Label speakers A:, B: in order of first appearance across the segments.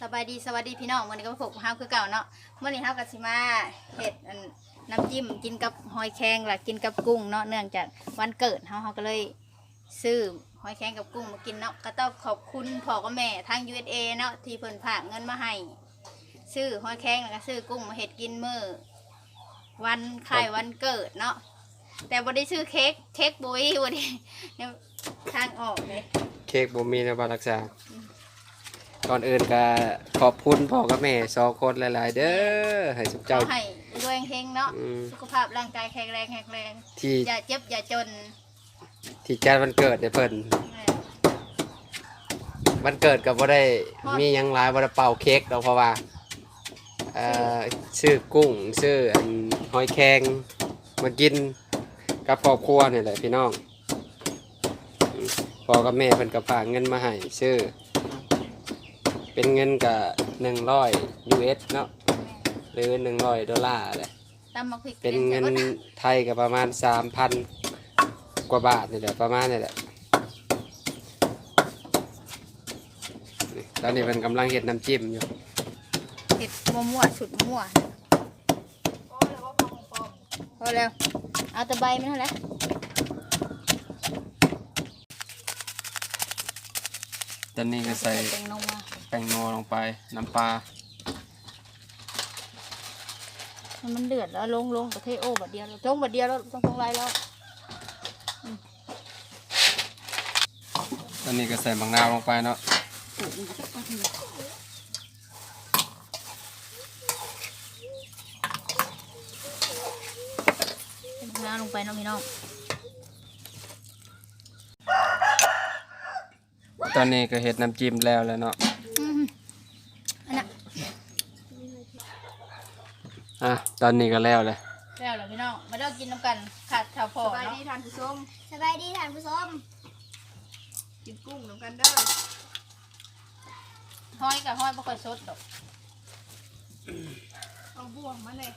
A: สบายดีสวัสดีพี่น้องวันนี้ก็มาพบกับเฮาคือเก่าเนาะเมื่อนี้เฮากับสิมาเห็ดอันน้ำจิ้มกินกับหอยแครงล่ะกินกับกุ้งเนาะเนื่องจากวันเกิดเฮาเฮาก็เลยซื้อหอยแครงกับกุ้งมากินเนาะก็ต้องขอบคุณพ่อกับแม่ทาง USA เนาะที่เพิ่นฝากเงินมาให้ซื้อหอยแครงแล้วก็ซื้อกุ้งมาเห็ดกินมื้อวันคล้ายวันเกิดเนาะแต่บ่ได้ซื้อเค้กเค้กบุ้ยบ่ได้ทางออกเลย
B: เค้กบ่มีในบารักษา ก่อนอื่นก็ขอบคุณพ่อกับแม่สองคนหลายๆ เด้อให้สุข
A: ข
B: เจ้า
A: อให้รวยเฮงๆเนาะ
B: อืม
A: สุขภาพร่างกายแข็งแรงแข็งแรง
B: ที่
A: อย่าเจ็บอย่าจน
B: ที่จัดวันเกิดให้เพิ่นวันเกิดก็บ่ได้มีหยังหลายบ่ได้เป่าเค้กดอกเพราะว่าเอ่อซื้อกุ้งซื้ออันหอยแครงมากินกับครอบครัวนี่แหละพี่น้องอืมพ่อกับแม่เพิ่นก็ฝากเงินมาให้ซื้อ เป็นเงินก็100 US เนาะหรือ100ดอลลาร์แหละ
A: ตำมะพริก
B: เป็นเงิน
A: ดี๋ยว
B: ไทยก็ประมาณสามพันกว่าบาทนี่แหละประมาณนี่แหละนี่ตอนนี้เป็นกำลังเห็ดน้ำจิ้มอยู่
A: เห็ดมั่วๆสุดมั่วพอแล้วเอาแต่ใบไม่เท่าไหร่
B: ตอนนี้ก็ใส่
A: แตงนมมา
B: แป้งนัวลงไปน้ำปลา
A: ให้มันเดือดแล้วลงลงกระเทโอ้บัดเดียวแล้วจงบัดเดียวแล้วต้องทงไรแล้ว
B: ตอนนี้ก็ใส่บางนาวลงไปเนาะ
A: น้ำลงไปเน้องพี่น้อง
B: ตอนนี้ก็เห็ดน้ำจิ้มแล้วแล้วเนาะ
A: อืมอันน่ะ
B: อะตอนนี้ก็แล้วเลย
A: แล้วเหรอพี่น้องมาเลิกกินน้ำกันขาดข้าวพอ
C: สบาย
A: เนาะ
C: ดีทานผู้ชม
D: สบายดีท่านผู้ชม
C: กินกุ้งน้ำกันเด้อ
A: ห้อยกับห้อยไม่ค่อยสดดอก
C: เอาบ่วงมาเลย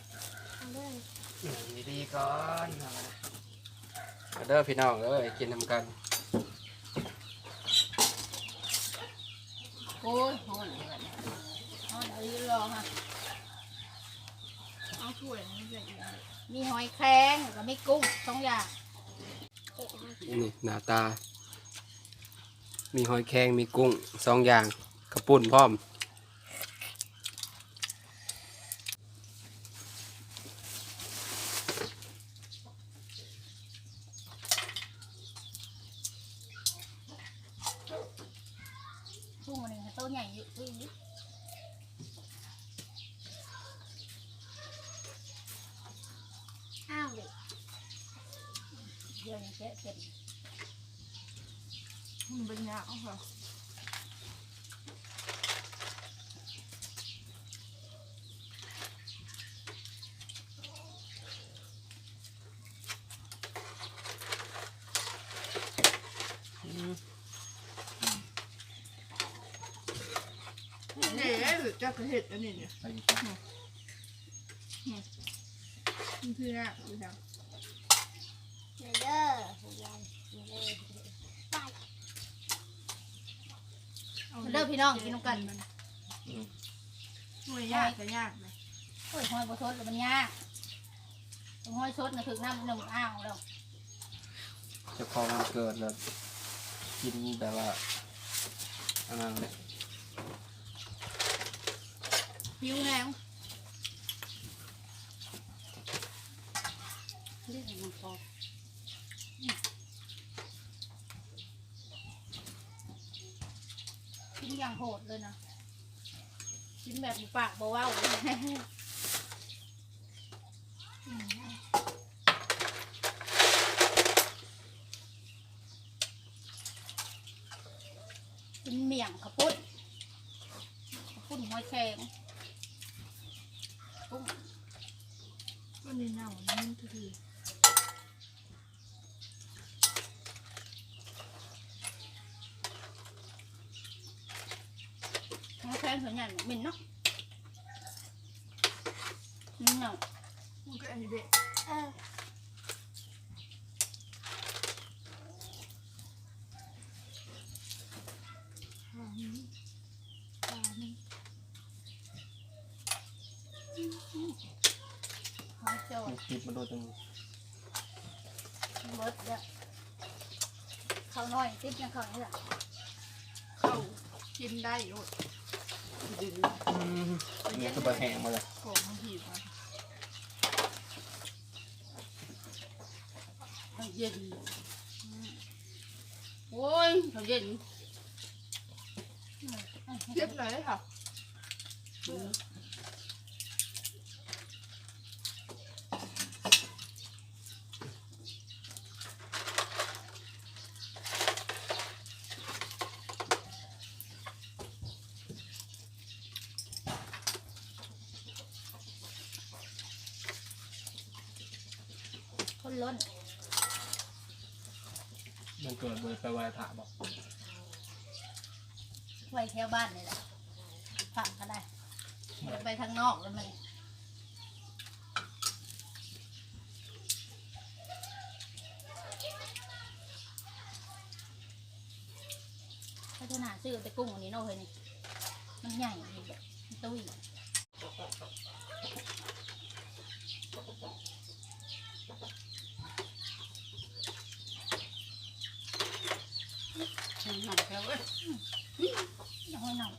B: ดีๆก่อนเด้อพี่น้องเอ้ยกินน้ำกัน
A: โอ้ยห้อนเลยบัดเนี่ยห้อนเอาอยู่รอฮะ
C: เอาถ้วยนี่ใส่อีก
A: มีหอยแครงแล้วก็มีกุ้งสองอย่าง
B: นี่หน้าตา มีหอยแครงมีกุ้งสองอย่างกระปุ่นพร้อม
A: กุ้งมันนี่ตัวใหญ่อยู่ตัวนี้
D: อ้าวเด็ก
A: เดี๋ยวนี้แกะเก็บ
C: มันเป็นยาเอาค่ะนี่หรือจะกระเห็ดอันนี้เนี่ยมันคือเนี่ยคือทาง
D: เด้อเด้อเด้อ เด้อไป
A: เริ่มพี่น้องกินน้ำกัน
C: ไม่ยากแต่ยากไหม
A: โอ้ยหอยบสดแล้วมันยากหอยสดน่ะถึงน้ำหนึ่งอ้าวแล้ว
B: เจะพอมันเกิดแล้วกินแบบว่าอันนั้นเลย
A: หิวแล้วกินอ อย่างโหดเลยนะกินแบบปากเบาๆเป็นเมี่ยงข้าวปุ้นข้าวปุ้นหอยแครงกุ้
C: มันนี่เน่ามันทุกที
A: หอยแคร งส่วนใหญ่เหม็นเนาะนี่เนาะ
C: มันก็อันนี้เด็ก
D: เออ
C: หอมหอม
A: หอยโจ
E: มันคิดมาโดนตรง
A: เบิดเด้อเขาน้อยติดนะเขานี่แหละ
C: เข้ากินได้อยู่
E: เนี่ยคือปลาแห้งมาเลย
C: โขงมันผีมา
F: เขาเย็นโอ้ยเขาเย็น
C: เจ็บร้อยค่ะ
A: ล้น
E: มันเกิดโดย ไปไหว้พระบอก
A: ไว้แถวบ้านนี่แหละฝังก็ได้บ่ได้ไปทางนอกแล้วมันพัฒนาซื้อแต่กุ้งอันนี้เนาะเฮ้ยนี่มันใหญ่ดีแบบมันตุ้ย
F: หนังแถวเอ้ย
A: น้หน่อย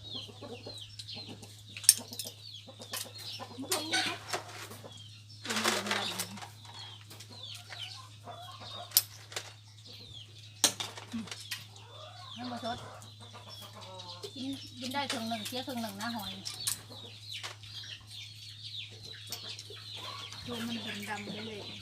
A: ให้มาชดกินกินได้ครึ่งหนึ่งเสียครึ่งหนึ่งน้าหอย
C: ตัวมันดำๆเลย
A: เอาแล้ว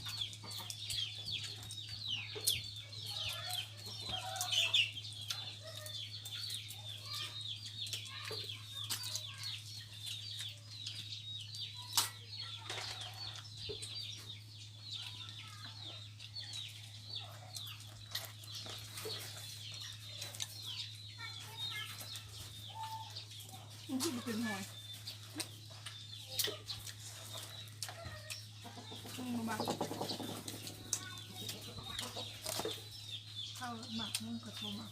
C: มันคือเป็นหอยมึงมาบักเข้าหมั กมึงกับโทรมา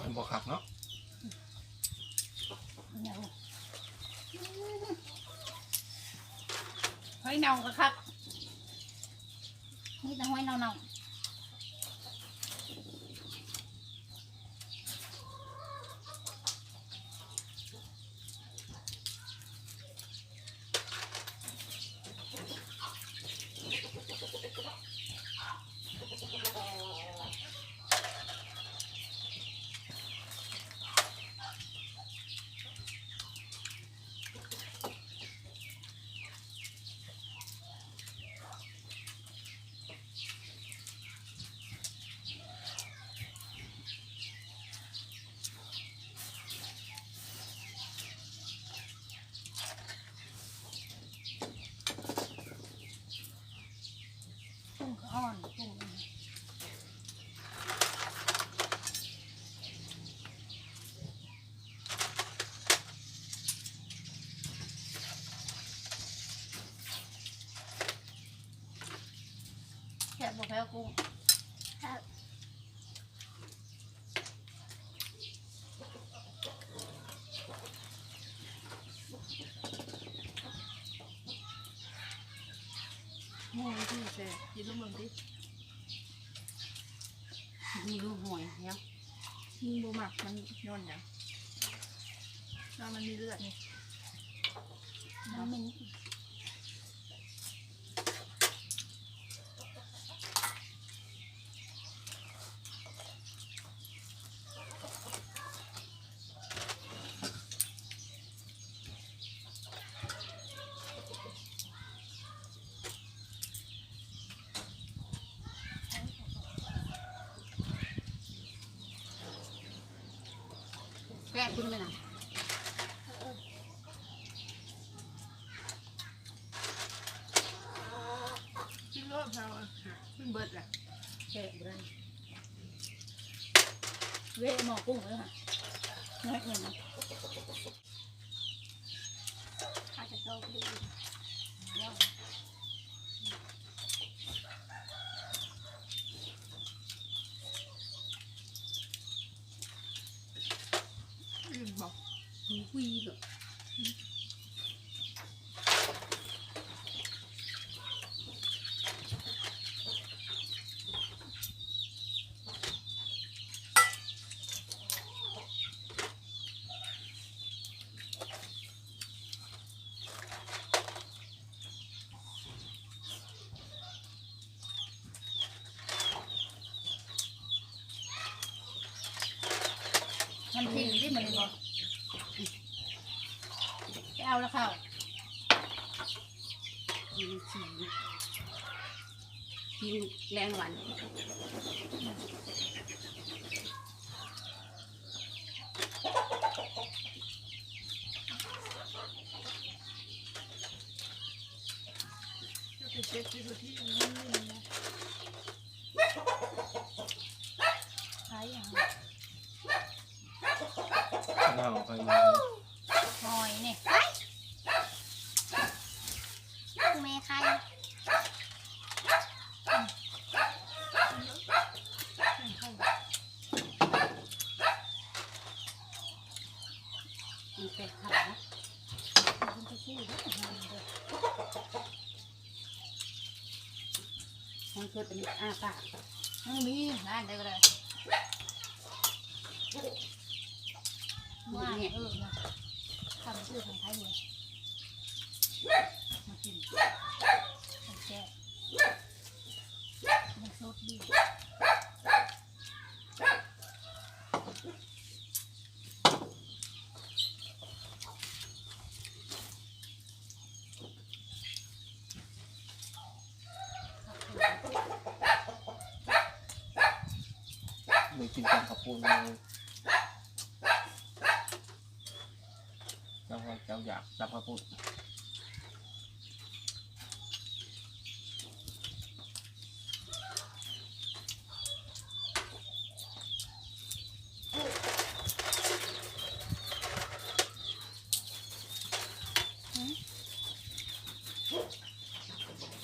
E: มันบอกขับเนาะ
A: เนี่ยหอยเน่าก็ครับนี่แต่หอยเน่าเแค่บแพ้วกุ้ง
D: ครับ
C: โง่ที่แต่กินลูกมึงดิ
F: มีลูกหอยเนี่ย
C: มึงบูหมักมันย่นอย่างแล้วมันมีเลือดนี่
A: น้ำมัน
F: แก้ขึ้นไปนะ
C: กินรสเขาอะมันเบิดละ
F: แกะบ่ได้
A: เวะหมอกุ้งเลยค่ะน้อยหนึ่ง
D: ข้าจะโตดี
C: อืมบอก
F: มีคุยก็
A: มันทิ้งที่มันบอกไป เอาแล้วเข้า
F: กินฉีกินแรงหวาน
C: จะไปเช็คที่สุดที่นี่นะ
A: ใช้อย่าง
E: เราไปมา
A: หอยนี่
D: เมย์ใคร
F: มันแตกขา
A: คุณจะชื่อเด้อหอยเด้อ
F: มันเกิดเป็นอาปาก
A: มันมีร้านเดียวเลยว่าเออนะทำชื่อของไทยเลยมากินมันแก่มันสดดี
E: ไม่กินกันขับปูนเลย เจ้าอยากรับขับปูน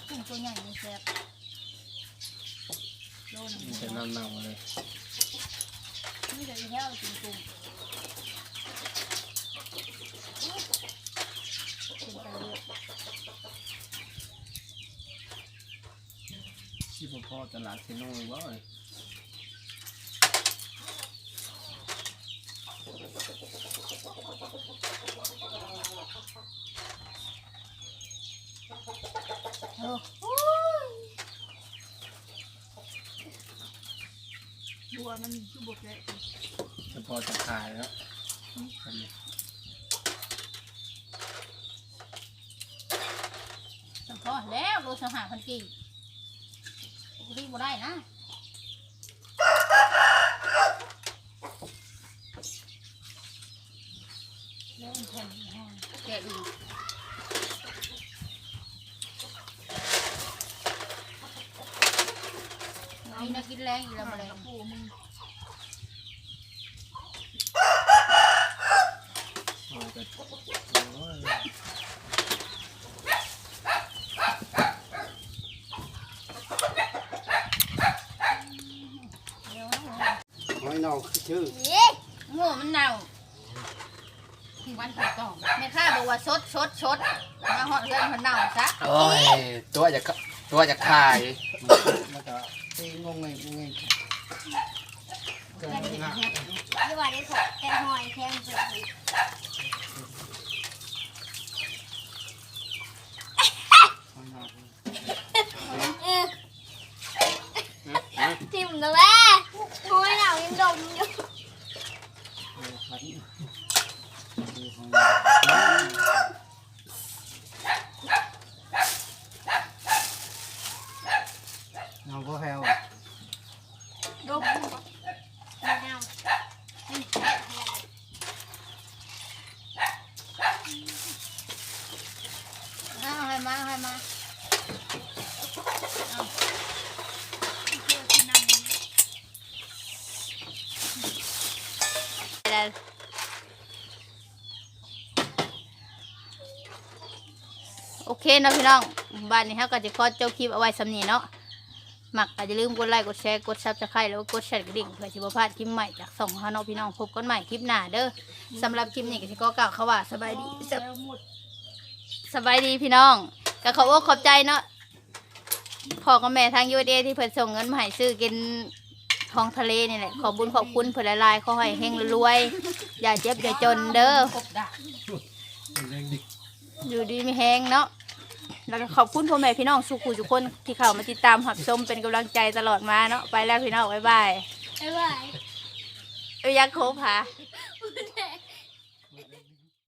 A: กุ้งตัวใหญ่มีแซ่บโลนึง
E: มันจะเน่าๆเลย
A: มีแต่อีแห้วกินกุ้งกินไปเรื่อย
E: ที่ พ่อตลาดเซโน่บ่อย
A: โอ้
C: บัวมันคือบวกแกะ
E: จะพอจะขายแล้วอันนี้
A: สังเคราะห์แล้วโลสหพันกี่ ปกติบ่ได้นะเล่นแผ่นห้อง
F: แกะอีก
A: มีนักกินแรงอีกแล้ว
C: มา
A: มาเลย
C: กับปูมึง
E: โอ้ย
A: เดี๋ยวนะ
B: หอยนอก ชื่อ
D: เย้
A: โง่มันเน่า
F: วันถูกต้อง
A: แม่ข้าบอกว่าสดสดสดมาหอดเรือนมันเน่าซะ
B: โอ้ยตัวจะตัวจะขาย
E: มันจะตีงงไงงงไง
F: แกะเห็ดแห้ง
D: ที่ว่าได้ถอดแกงหอยแข็งเปิดทิ มา
A: โอเคนะพี่น้องบ้านนี้เขาก็จะคอดเจ้าคลิปเอาไว้สำนีเนาะหมักอาจจะลืมกดไลค์กดแชร์กดซับสไครต์แล้วกดแชร์กระดิ่งเพื่อที่จะพลาดคลิปใหม่จากส่งฮานอพี่น้องพบกันใหม่คลิปหน้าเด้อสำหรับคลิปนี้ก็จะก็กล่าเขาว่าสบาย
C: ดี
A: สบายดีพี่น้อง ก็ขอบอกขอบใจเนาะพ่อกับแม่ทางยูเอที่เพิ่นส่งเงินมาให้ซื้อกินท้องทะเลนี่แหละขอบุญขอบคุณเพิ่นหลายๆขอให้เฮงรวยๆอย่าเจ็บอย่าจนเด้อ
F: ครบได้
A: อยู่ดีไม่แห้งเนาะแล้วก็ขอบคุณพ่อแม่พี่น้องสุขุทุกคนที่เข้ามาติดตามหับชมเป็นกำลังใจตลอดมาเนาะไปแล้วพี่น้องบ๊ายบาย
D: บ๊ายบาย
A: เอ้ยยักษ์โคบค่ะ
D: บ๊าย